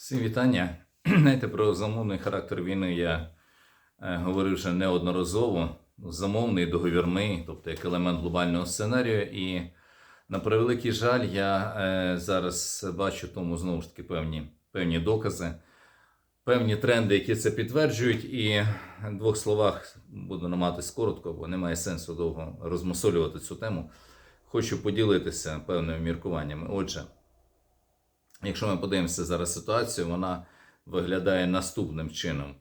Всім вітання. Знаєте, про замовний характер війни я е, говорив вже неодноразово. Замовний, договірний, тобто як елемент глобального сценарію. І на превеликий жаль, я е, зараз бачу тому знову ж таки певні, певні докази, певні тренди, які це підтверджують. І в двох словах буду намагатись коротко, бо немає сенсу довго розмусолювати цю тему. Хочу поділитися певними міркуваннями. Отже. Якщо ми подивимося зараз ситуацію, вона виглядає наступним чином.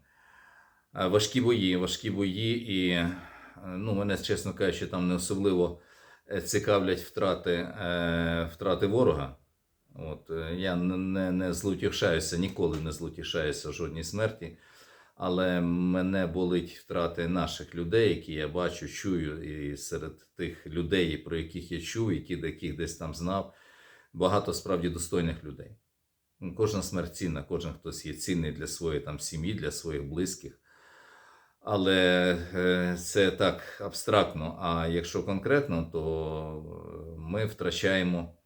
Е, Важкі бої, важкі бої, і е, ну, мене, чесно кажучи, там не особливо е, цікавлять втрати, втрати ворога. От, я не, не, не злутішаюся, ніколи не злутішаюся жодній смерті. Але мене болить втрати наших людей, які я бачу, чую, і серед тих людей, про яких я чую, які яких десь там знав багато справді достойних людей. Ну, Кожна смерть цінна, кожен хтось є цінний для своєї там сім'ї, для своїх близьких. Але е, це так абстрактно. А якщо конкретно, то ми втрачаємо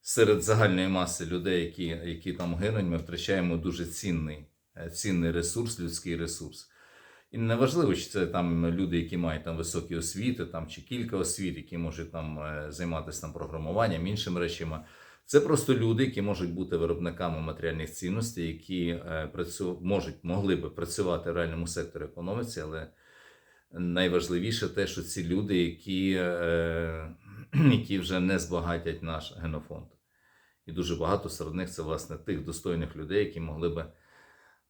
серед загальної маси людей, які, які там гинуть, ми втрачаємо дуже цінний, е, цінний ресурс, людський ресурс. І неважливо, чи це там люди, які мають там високі освіти, там чи кілька освіт, які можуть там е, займатися там програмуванням, іншими речами. Це просто люди, які можуть бути виробниками матеріальних цінностей, які е, працю... можуть могли би працювати в реальному секторі економіці, але найважливіше те, що ці люди, які, е, які вже не збагатять наш генофонд. І дуже багато серед них це власне тих достойних людей, які могли би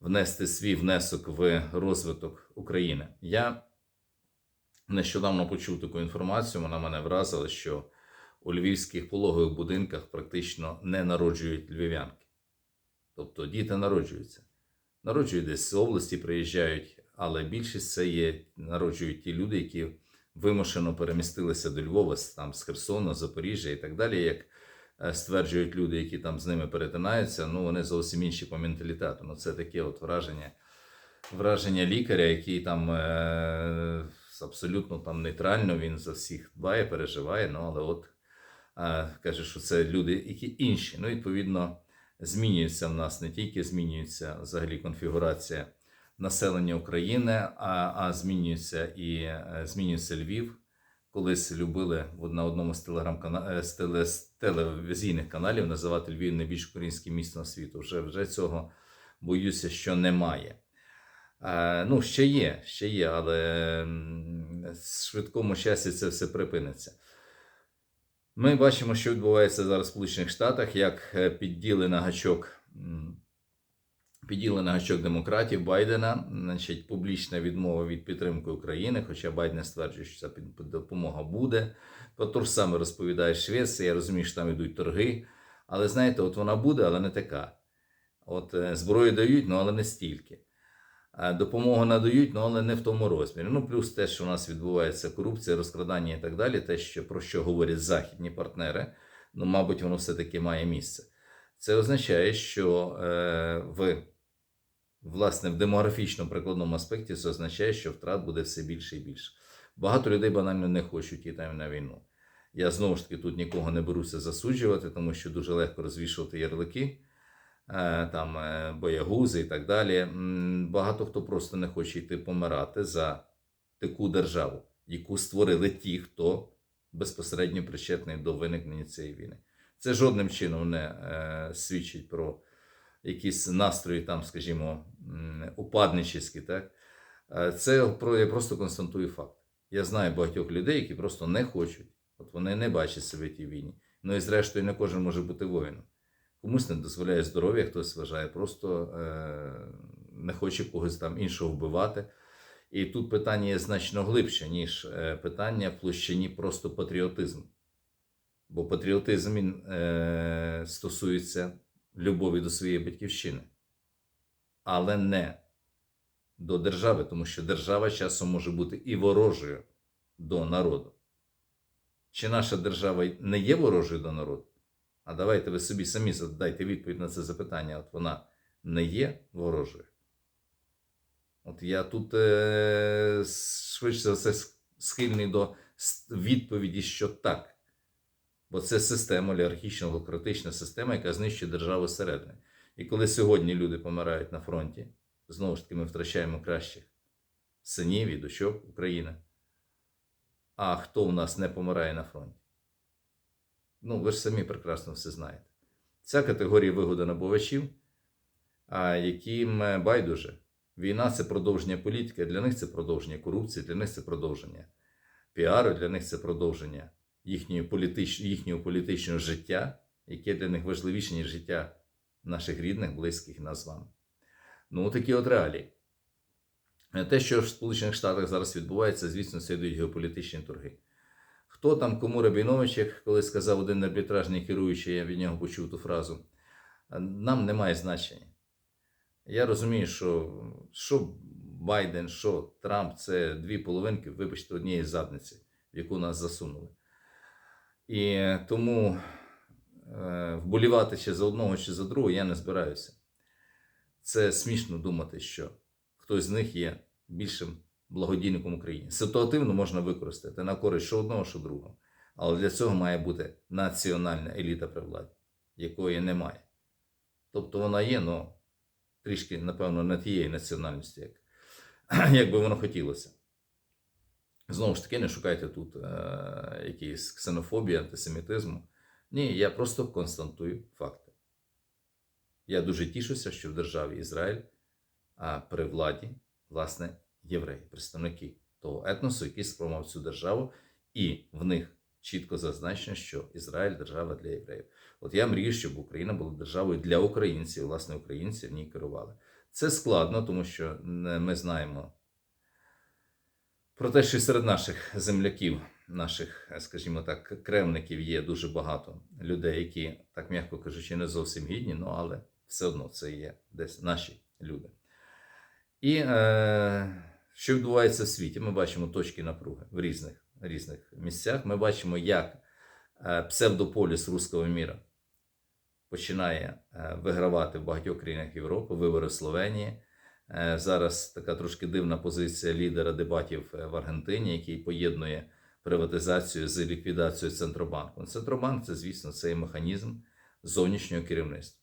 внести свій внесок в розвиток України. Я нещодавно почув таку інформацію, вона мене вразила, що у львівських пологових будинках практично не народжують львів'янки. Тобто діти народжуються. Народжують десь з області, приїжджають, але більшість це є, народжують ті люди, які вимушено перемістилися до Львова, там, з Херсону, Запоріжжя і так далі. Як стверджують люди, які там з ними перетинаються, ну вони зовсім інші по менталітету. Ну, це таке от враження, враження лікаря, який там е, абсолютно там нейтрально, він за всіх дбає, переживає, ну але от а, каже, що це люди, які інші. Ну, відповідно, змінюється в нас не тільки змінюється взагалі конфігурація населення України, а, а змінюється і е, змінюється Львів. Колись любили на одному з теле, з телевізійних каналів називати Львів найбільш українським містом світу. Вже, вже цього боюся, що немає. Е, ну, ще є, ще є, але в швидкому часі це все припиниться. Ми бачимо, що відбувається зараз в Сполучених Штатах, як е, підділи на гачок, м, підділи на гачок демократів Байдена, значить, публічна відмова від підтримки України, хоча Байден стверджує, що ця допомога буде. Ж саме розповідає Швеція, я розумію, що там йдуть торги. Але знаєте, от вона буде, але не така. От е, зброю дають, ну але не стільки. Допомогу надають, ну але не в тому розмірі. Ну, плюс те, що у нас відбувається корупція, розкрадання і так далі, те, що, про що говорять західні партнери, ну, мабуть, воно все-таки має місце. Це означає, що е, в, власне, в демографічному прикладному аспекті це означає, що втрат буде все більше і більше. Багато людей банально не хочуть йти на війну. Я знову ж таки тут нікого не беруся засуджувати, тому що дуже легко розвішувати ярлики е, там е, боягузи і так далі. Багато хто просто не хоче йти помирати за таку державу, яку створили ті, хто безпосередньо причетний до виникнення цієї війни. Це жодним чином не е, свідчить про якісь настрої, там, скажімо. Так? Е, Це про я просто констатую факт. Я знаю багатьох людей, які просто не хочуть. От вони не бачать себе в тій війні. Ну і зрештою, не кожен може бути воїном. Комусь не дозволяє здоров'я, хтось вважає, просто е, не хоче когось там іншого вбивати. І тут питання є значно глибше, ніж е, питання в площині просто патріотизму. Бо патріотизм він е, стосується любові до своєї батьківщини, але не до держави, тому що держава часом може бути і ворожою до народу. Чи наша держава не є ворожою до народу? А давайте ви собі самі задайте відповідь на це запитання. От вона не є ворожою. От я тут е, швидше за все схильний до відповіді, що так. Бо це система, олігархічна, олігархічна система, яка знищує державу зсередини. І коли сьогодні люди помирають на фронті, знову ж таки ми втрачаємо кращих синів і дочок України. А хто в нас не помирає на фронті? Ну, ви ж самі прекрасно все знаєте. Ця категорія вигода набувачів, яким е, байдуже. Війна це продовження політики, для них це продовження корупції, для них це продовження піару, для них це продовження їхньої політич... їхнього політичного життя, яке для них важливіше, ніж життя наших рідних, близьких нас з вами. Ну, такі от реалії. Е, Те, що в Сполучених Штатах зараз відбувається, звісно, це геополітичні торги. Хто там кому Рабінович, як коли сказав один арбітражний керуючий, я від нього почув ту фразу, «Е, нам немає значення. Я розумію, що, що Байден, що Трамп це дві половинки, вибачте, однієї задниці, в яку нас засунули. І тому е, вболівати чи за одного, чи за другого я не збираюся. Це смішно думати, що хтось з них є більшим благодійником України. Ситуативно можна використати на користь що одного, що другого. Але для цього має бути національна еліта при владі, якої немає. Тобто вона є, але трішки, напевно, не тієї національності, як, як би воно хотілося. Знову ж таки, не шукайте тут е, якісь ксенофобії, антисемітизму. Ні, я просто констатую факти. Я дуже тішуся, що в державі Ізраїль а при владі, власне, євреї, представники того етносу, який сприймав цю державу, і в них чітко зазначено, що Ізраїль держава для євреїв. От я мрію, щоб Україна була державою для українців, власне, українці в ній керували. Це складно, тому що ми знаємо про те, що серед наших земляків, наших, скажімо так, кремників є дуже багато людей, які, так м'яко кажучи, не зовсім гідні, ну але все одно це є десь наші люди. І е, що відбувається в світі? Ми бачимо точки напруги в різних, різних місцях. Ми бачимо, як е, псевдополіс руського міра починає е, вигравати в багатьох країнах Європи, вибори в Словенії. Е, зараз така трошки дивна позиція лідера дебатів е, в Аргентині, який поєднує приватизацію з ліквідацією Центробанку. Центробанк це, звісно, цей механізм зовнішнього керівництва.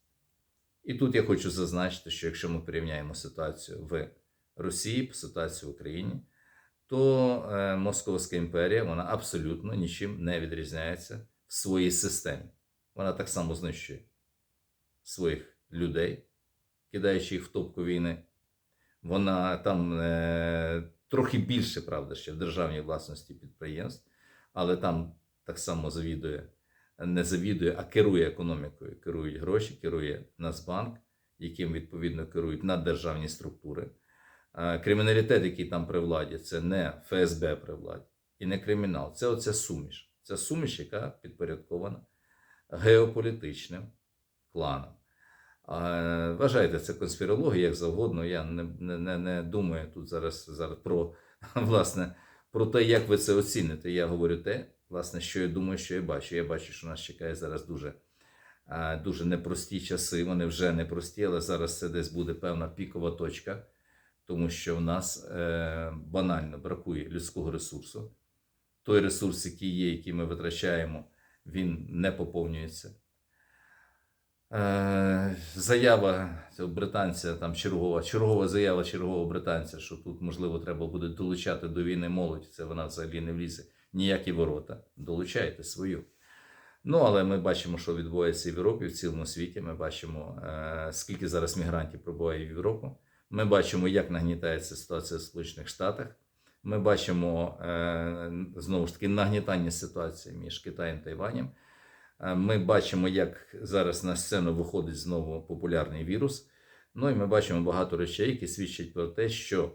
І тут я хочу зазначити, що якщо ми порівняємо ситуацію в Росії, ситуацію в Україні, то е, Московська імперія вона абсолютно нічим не відрізняється в своїй системі. Вона так само знищує своїх людей, кидаючи їх в топку війни. Вона там е, трохи більше, правда, ще в державній власності підприємств, але там так само завідує не завідує, а керує економікою. Керують гроші, керує Нацбанк, яким відповідно керують наддержавні структури. А Криміналітет, який там при владі, це не ФСБ при владі і не кримінал. Це оця суміш. Це суміш, яка підпорядкована геополітичним кланам. Вважайте, це конспірологія, як завгодно. Я не, не, не, не думаю тут зараз, зараз про, власне, про те, як ви це оціните. Я говорю те, власне, що я думаю, що я бачу. Я бачу, що нас чекає зараз дуже, дуже непрості часи. Вони вже непрості, але зараз це десь буде певна пікова точка, тому що в нас е, банально бракує людського ресурсу. Той ресурс, який є, який ми витрачаємо, він не поповнюється. Е, Заява британця, там чергова, чергова заява чергового британця, що тут, можливо, треба буде долучати до війни молодь. Це вона взагалі не влізе ніякі ворота. Долучайте свою. Ну, але ми бачимо, що відбувається в Європі, в цілому світі. Ми бачимо, е, скільки зараз мігрантів прибуває в Європу. Ми бачимо, як нагнітається ситуація в Сполучених Штатах. Ми бачимо е, знову ж таки нагнітання ситуації між Китаєм та Іванем. Е, Ми бачимо, як зараз на сцену виходить знову популярний вірус. Ну і ми бачимо багато речей, які свідчать про те, що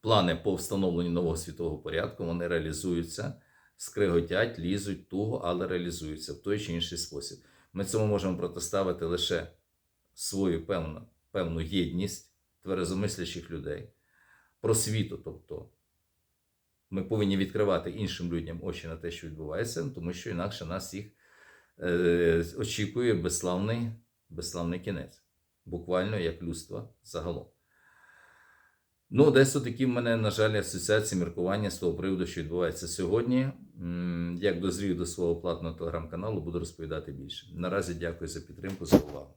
плани по встановленню нового світового порядку вони реалізуються, скриготять, лізуть туго, але реалізуються в той чи інший спосіб. Ми цьому можемо протиставити лише свою певну, певну єдність тверезомислячих людей, просвіту, тобто. Ми повинні відкривати іншим людям очі на те, що відбувається, тому що інакше нас їх е, очікує безславний, безславний кінець, буквально як людство загалом. Ну, десь такі в мене, на жаль, асоціації міркування з того приводу, що відбувається сьогодні. Як дозрію до свого платного телеграм-каналу, буду розповідати більше. Наразі дякую за підтримку, за увагу.